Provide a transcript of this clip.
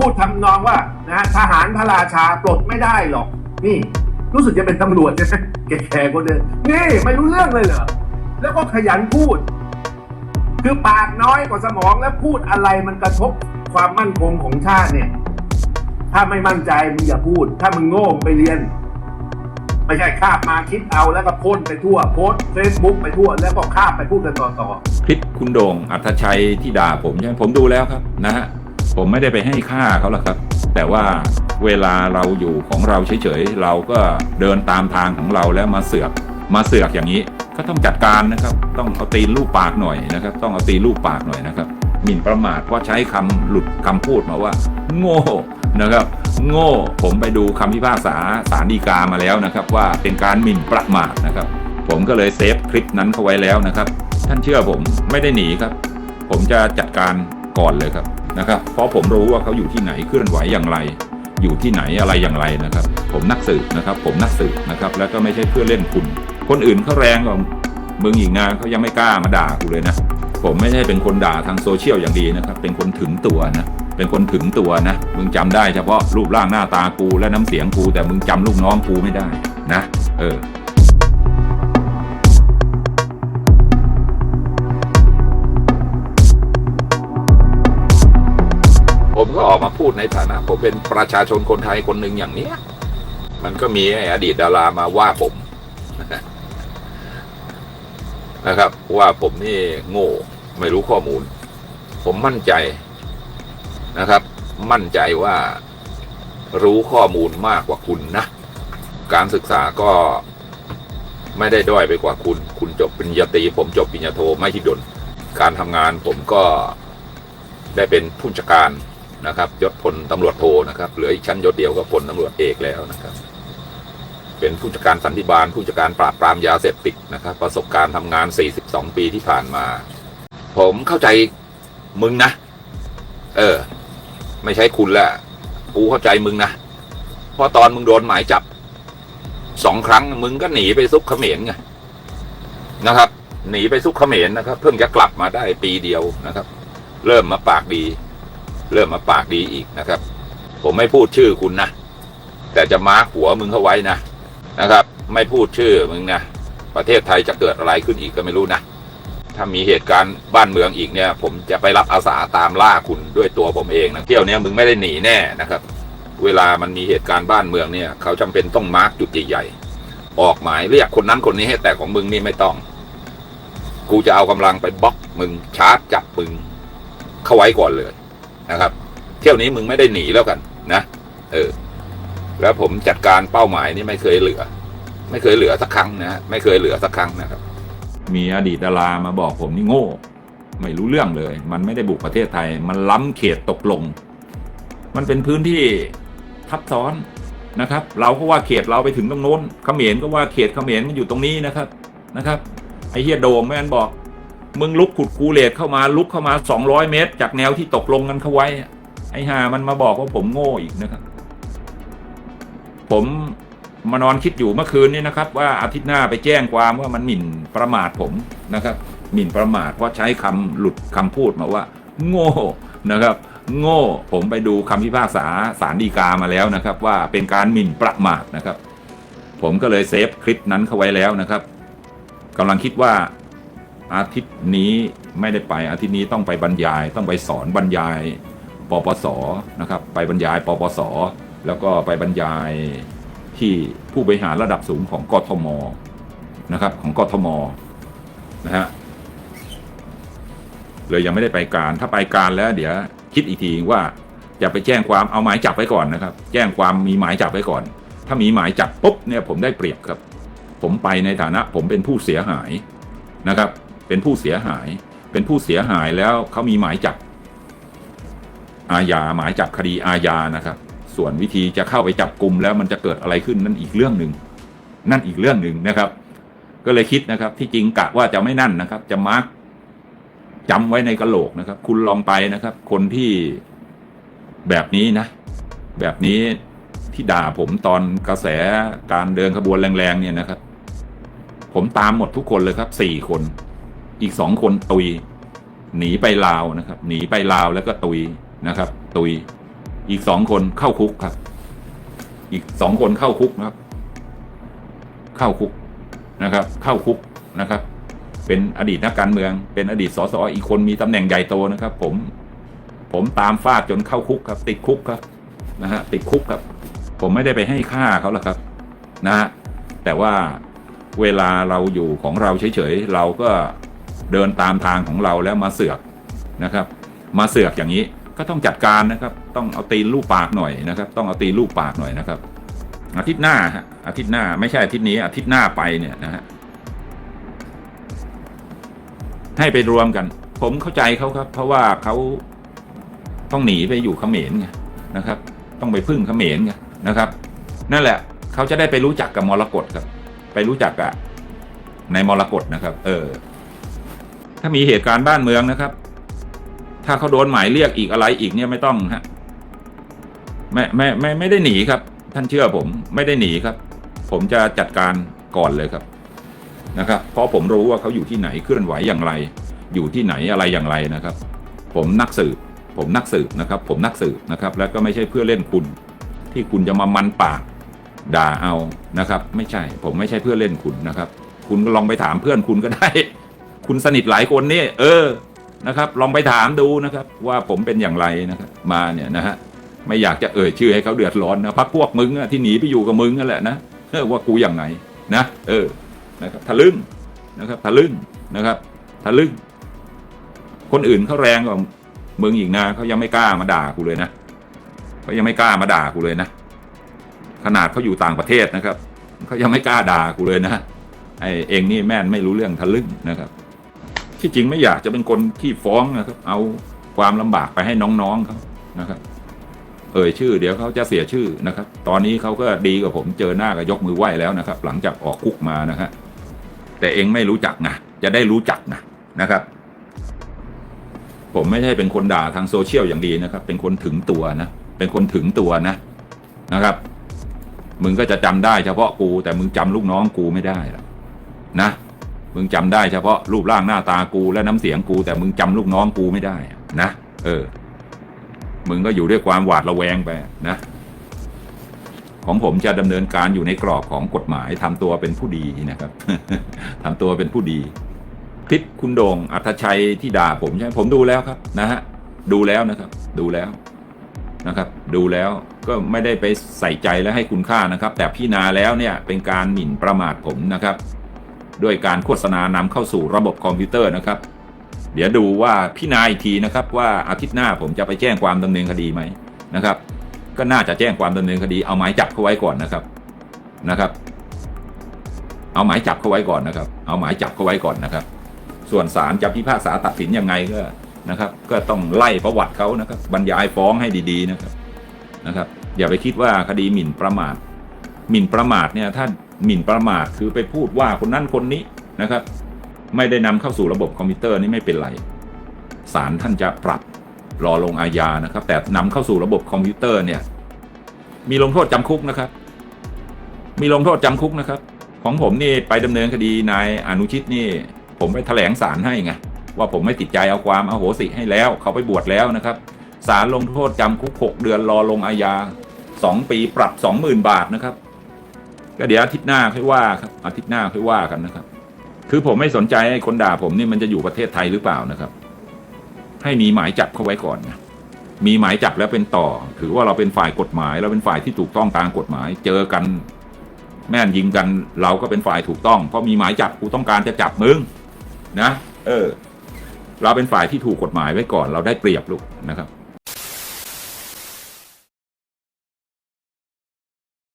พูดทำนองว่านะทหารพระราชาปลดไม่ได้หรอก นี่รู้สึกจะเป็นตำรวจใช่ไหมแก่ๆคนเดินนี่ไม่รู้เรื่องเลยเหรอแล้วก็ขยันพูด คือปากน้อยกว่าสมองแล้วพูดอะไรมันกระทบความมั่นคงของชาติเนี่ย ถ้าไม่มั่นใจมึงอย่าพูด ถ้ามึงโง่ไปเรียนไม่ใช่คาบมาคิดเอาแล้วก็พ่นไปทั่วโพสเฟซบุ๊กไปทั่ว แล้วก็คาบไปพูดกันต่อๆคลิปคุณโด่งอัธชัยที่ด่าผมใช่ไหมผมดูแล้วครับนะฮะ ผมไม่ได้ไปให้ค่าเขาหรอกครับ แต่ว่าเวลาเราอยู่ของเราเฉยๆเราก็เดินตามทางของเราแล้วมาเสือกมาเสือกอย่างนี้ ก็ต้องจัดการนะครับ ต้องเอาตีนลูกปากหน่อยนะครับ ต้องเอาตีนลูกปากหน่อยนะครับหมิ่นประมาทเพราะใช้คำหลุดคำพูดมาว่า โง่นะครับ โง่ผมไปดูคำพิพากษาศาลฎีกามาแล้วนะครับ ว่าเป็นการหมิ่นประมาทนะครับ ผมก็เลยเซฟคลิปนั้นเข้าไว้แล้วนะครับ ท่านเชื่อผมไม่ได้หนีครับ ผมจะจัดการก่อนเลยครับ นะครับ เพราะผมรู้ว่าเขาอยู่ที่ไหนเคลื่อนไหวอย่างไร อยู่ที่ไหนอะไรอย่างไรนะครับ ผมนักสืบนะครับ ผมนักสืบนะครับ แล้วก็ไม่ใช่เพื่อเล่นคุณ คนอื่นเขาแรงกว่ามึงอีกนะเขายังไม่กล้ามาด่ากูเลยนะผมไม่ใช่เป็นคนด่าทางโซเชียลอย่างดีนะครับ เป็นคนถึงตัวนะเป็นคนถึงตัวนะมึงจำได้เฉพาะรูปร่างหน้าตากูและน้ำเสียงกู แต่มึงจำลูกน้องกูไม่ได้นะ เออ ผมก็ออกมาพูดในฐานะ ผมเป็นประชาชนคนไทยคนหนึ่งอย่างเนี้ย มันก็มีไอ้อดีตดารามาว่าผมนะครับ ว่าผมนี่โง่ไม่รู้ข้อมูล ผมมั่นใจนะครับ มั่นใจว่ารู้ข้อมูลมากกว่าคุณนะ การศึกษาก็ไม่ได้ด้อยไปกว่าคุณ คุณจบปริญญาตรีผมจบปริญญาโทไม่ที่ดน การทำงานผมก็ได้เป็นผู้จัดการ นะครับยศพลตำรวจโทนะครับเหลืออีกชั้นยศเดียวก็พลตำรวจเอกแล้วนะครับ เป็นผู้จัดการสันติบาลผู้จัดการปราบปรามยาเสพติดนะครับ ประสบการณ์ทำงาน 42 ปีที่ผ่านมา ผมเข้าใจมึงนะ เออ ไม่ใช่คุณแหละกูเข้าใจมึงนะเพราะตอนมึงโดนหมายจับสองครั้งมึงก็หนีไปซุกเขมรไงนะครับ หนีไปซุกเขมรนะครับ เพิ่งจะกลับมาได้ปีเดียวนะครับ เริ่มมาปากดี เริ่มมาปากดีอีกนะครับ ผมไม่พูดชื่อคุณนะ แต่จะมาร์กหัวมึงเข้าไว้นะนะครับ ไม่พูดชื่อมึงนะ ประเทศไทยจะเกิดอะไรขึ้นอีกก็ไม่รู้นะ ถ้ามีเหตุการณ์บ้านเมืองอีกเนี่ย ผมจะไปรับอาสาตามล่าคุณด้วยตัวผมเองนะเที่ยวเนี้ยมึงไม่ได้หนีแน่นะครับ เวลามันมีเหตุการณ์บ้านเมืองเนี่ย เขาจำเป็นต้องมาร์กจุดใหญ่ๆออกหมายเรียกคนนั้นคนนี้ให้แต่ของมึงนี่ไม่ต้องกูจะเอากำลังไปบล็อกมึงชาร์จจับมึงเข้าไว้ก่อนเลย นะครับ เที่ยวนี้มึงไม่ได้หนีแล้วกันนะเออ แล้วผมจัดการเป้าหมายนี่ไม่เคยเหลือ ไม่เคยเหลือสักครั้งนะไม่เคยเหลือสักครั้งนะครับ มีอดีตดารามาบอกผมนี่โง่ ไม่รู้เรื่องเลย มันไม่ได้บุกประเทศไทย มันล้ำเขตตกลง มันเป็นพื้นที่ทับซ้อนนะครับ เราก็ว่าเขตเราไปถึงตรงโน้นเขมรก็ว่าเขตเขมรมันอยู่ตรงนี้นะครับนะครับ ไอ้เฮียโดมแม่นบอก มึงลุกขุดกูเลตเข้ามาลุกเข้ามา 200 เมตร จากแนวที่ตกลงกันเขาไว้ ไอ้ห่ามันมาบอกว่าผมโง่อีกนะครับ ผมมานอนคิดอยู่เมื่อคืนนี้นะครับ ว่าอาทิตย์หน้าไปแจ้งความว่ามันหมิ่นประมาทผมนะครับ หมิ่นประมาทเพราะใช้คำหลุดคำพูดมาว่า โง่นะครับ โง่ผมไปดูคำพิพากษาศาลฎีกามาแล้วนะครับ ว่าเป็นการหมิ่นประมาทนะครับ ผมก็เลยเซฟคลิปนั้นเข้าไว้แล้วนะครับกำลังคิดว่า อาทิตย์นี้ไม่ได้ไปอาทิตย์นี้ต้องไปบรรยาย ต้องไปสอนบรรยายปปสนะครับ ไปบรรยายปปสแล้วก็ไปบรรยายที่ผู้บริหารระดับสูงของกทมนะครับ ของกทมนะฮะเลยยังไม่ได้ไปการถ้าไปการแล้ว เดี๋ยวคิดอีกทีว่าจะไปแจ้งความเอาหมายจับไว้ก่อนนะครับ แจ้งความมีหมายจับไว้ก่อน ถ้ามีหมายจับปุ๊บเนี่ยผมได้เปรียบครับ ผมไปในฐานะผมเป็นผู้เสียหายนะครับ เป็นผู้เสียหาย เป็นผู้เสียหายแล้วเขามีหมายจับอาญาหมายจับคดีอาญานะครับ ส่วนวิธีจะเข้าไปจับกลุ่มแล้วมันจะเกิดอะไรขึ้นนั่นอีกเรื่องหนึ่งนั่นอีกเรื่องหนึ่งนะครับ ก็เลยคิดนะครับ ที่จริงกะว่าจะไม่นั่นนะครับ จะมาร์กจำไว้ในกระโหลกนะครับ คุณลองไปนะครับ คนที่แบบนี้นะ แบบนี้ที่ด่าผมตอนกระแสการเดินขบวนแรงๆเนี่ยนะครับ ผมตามหมดทุกคนเลยครับสี่คน อีกสองคนตุย หนีไปลาวนะครับ หนีไปลาวแล้วก็ตุยนะครับ ตุย อีกสองคนเข้าคุกครับ อีกสองคนเข้าคุกนะครับ เข้าคุกนะครับ เข้าคุกนะครับ เป็นอดีตนักการเมือง เป็นอดีตสสอีกคนมีตำแหน่งใหญ่โตนะครับ ผม ผมตามฟาดจนเข้าคุกครับ ติดคุกครับนะฮะติดคุกครับ ผมไม่ได้ไปให้ค่าเขาหรอกครับ นะฮะแต่ว่าเวลาเราอยู่ของเราเฉยๆ เราก็ เดินตามทางของเราแล้วมาเสือกนะครับ มาเสือกอย่างนี้ก็ต้องจัดการนะครับ ต้องเอาตีนลูกปากหน่อยนะครับ ต้องเอาตีนลูกปากหน่อยนะครับ อาทิตย์หน้าฮะอาทิตย์หน้าไม่ใช่อาทิตย์นี้อาทิตย์หน้าไปเนี่ยนะฮะให้ไปรวมกัน ผมเข้าใจเขาครับ เพราะว่าเขาต้องหนีไปอยู่เขมรไงนะครับ ต้องไปพึ่งเขมรไงนะครับ นั่นแหละเขาจะได้ไปรู้จักกับมรกตครับ ไปรู้จักกับในมรกตนะครับ เออ ถ้ามีเหตุการณ์บ้านเมืองนะครับ ถ้าเขาโดนหมายเรียกอีกอะไรอีกเนี่ยไม่ต้องฮะไม่ไม่ไม่ไม่ได้หนีครับ ท่านเชื่อผมไม่ได้หนีครับ ผมจะจัดการก่อนเลยครับนะครับ เพราะผมรู้ว่าเขาอยู่ที่ไหนเคลื่อนไหวอย่างไร อยู่ที่ไหนอะไรอย่างไรนะครับ ผมนักสืบผมนักสืบนะครับ ผมนักสืบนะครับ แล้วก็ไม่ใช่เพื่อเล่นคุณ ที่คุณจะมามันปากด่าเอานะครับ ไม่ใช่ผมไม่ใช่เพื่อเล่นคุณนะครับ คุณก็ลองไปถามเพื่อนคุณก็ได้ คุณสนิทหลายคนนี่เออนะครับ ลองไปถามดูนะครับ ว่าผมเป็นอย่างไรนะครับ มาเนี่ยนะฮะไม่อยากจะเอ่ยชื่อให้เขาเดือดร้อนนะพักพวกมึงที่หนีไปอยู่กับมึงนั่นแหละนะเออว่ากูอย่างไงนะ เออนะครับทะลึ่งนะครับทะลึ่งนะครับทะลึ่งคนอื่นเขาแรงกว่ามึงอีกนะเขายังไม่กล้ามาด่ากูเลยนะเขายังไม่กล้ามาด่ากูเลยนะ ขนาดเขาอยู่ต่างประเทศนะครับเขายังไม่กล้าด่ากูเลยนะไอเองนี่แม่นไม่รู้เรื่องทะลึ่งนะครับ ที่จริงไม่อยากจะเป็นคนที่ฟ้องนะครับ เอาความลำบากไปให้น้องๆเขานะครับ เอ่ยชื่อ เดี๋ยวเขาจะเสียชื่อนะครับ ตอนนี้เขาก็ดีกว่าผมเจอหน้าก็ยกมือไหว้แล้วนะครับ หลังจากออกคุกมานะฮะแต่เองไม่รู้จักนะจะได้รู้จักนะนะครับ ผมไม่ใช่เป็นคนด่าทางโซเชียลอย่างดีนะครับ เป็นคนถึงตัวนะเป็นคนถึงตัวนะนะครับ มึงก็จะจำได้เฉพาะกู แต่มึงจำลูกน้องกูไม่ได้หรอกนะ มึงจำได้เฉพาะรูปร่างหน้าตากูและน้ำเสียงกู แต่มึงจำลูกน้องกูไม่ได้นะเออ มึงก็อยู่ด้วยความหวาดระแวงไปนะของผมจะดำเนินการอยู่ในกรอบของกฎหมายทำตัวเป็นผู้ดีนะครับทำตัวเป็นผู้ดีคลิปคุณโดงอัธชัยที่ด่าผมใช่ผมดูแล้วครับ นะฮะดูแล้วนะครับ ดูแล้วนะครับ ดูแล้วก็ไม่ได้ไปใส่ใจและให้คุณค่านะครับ แต่พี่นาแล้วเนี่ยเป็นการหมิ่นประมาทผมนะครับ ด้วยการโฆษณานำเข้าสู่ระบบคอมพิวเตอร์นะครับ เดี๋ยวดูว่าพี่นายทีนะครับว่าอาทิตย์หน้าผมจะไปแจ้งความดำเนินคดีไหมนะครับ ก็น่าจะแจ้งความดำเนินคดีเอาหมายจับเขาไว้ก่อนนะครับนะครับ เอาหมายจับเขาไว้ก่อนนะครับ เอาหมายจับเขาไว้ก่อนนะครับ ส่วนศาลจะพิพากษาตัดสินยังไงก็นะครับ ก็ต้องไล่ประวัติเขานะครับ บรรยายฟ้องให้ดีๆนะครับนะครับ อย่าไปคิดว่าคดีหมิ่นประมาทหมิ่นประมาทเนี่ยถ้า หมิ่นประมาทคือไปพูดว่าคนนั้นคนนี้นะครับ ไม่ได้นำเข้าสู่ระบบคอมพิวเตอร์นี่ไม่เป็นไรศาลท่านจะปรับรอลงอาญานะครับ แต่นำเข้าสู่ระบบคอมพิวเตอร์เนี่ย มีลงโทษจำคุกนะครับ มีลงโทษจำคุกนะครับ ของผมนี่ไปดำเนินคดีนายอนุชิตนี่ ผมไปแถลงศาลให้ไงว่าผมไม่ติดใจเอาความเอาโหสิให้แล้ว เขาไปบวชแล้วนะครับศาลลงโทษจำคุกหกเดือนรอลงอาญาสองปีปรับสองหมื่นบาทนะครับ ก็เดี๋ยวอาทิตย์หน้าค่อยว่าครับอาทิตย์หน้าค่อยว่ากันนะครับ คือผมไม่สนใจไอ้คนด่าผมนี่มันจะอยู่ประเทศไทยหรือเปล่านะครับ ให้มีหมายจับเขาไว้ก่อนนะมีหมายจับแล้วเป็นต่อ ถือว่าเราเป็นฝ่ายกฎหมายเราเป็นฝ่ายที่ถูกต้องตามกฎหมาย เจอกัน แม่นยิงกัน เราก็เป็นฝ่ายถูกต้อง เพราะมีหมายจับกูต้องการจะจับมึงนะ เออ เราเป็นฝ่ายที่ถูกกฎหมายไว้ก่อน เราได้เปรียบลูกนะครับ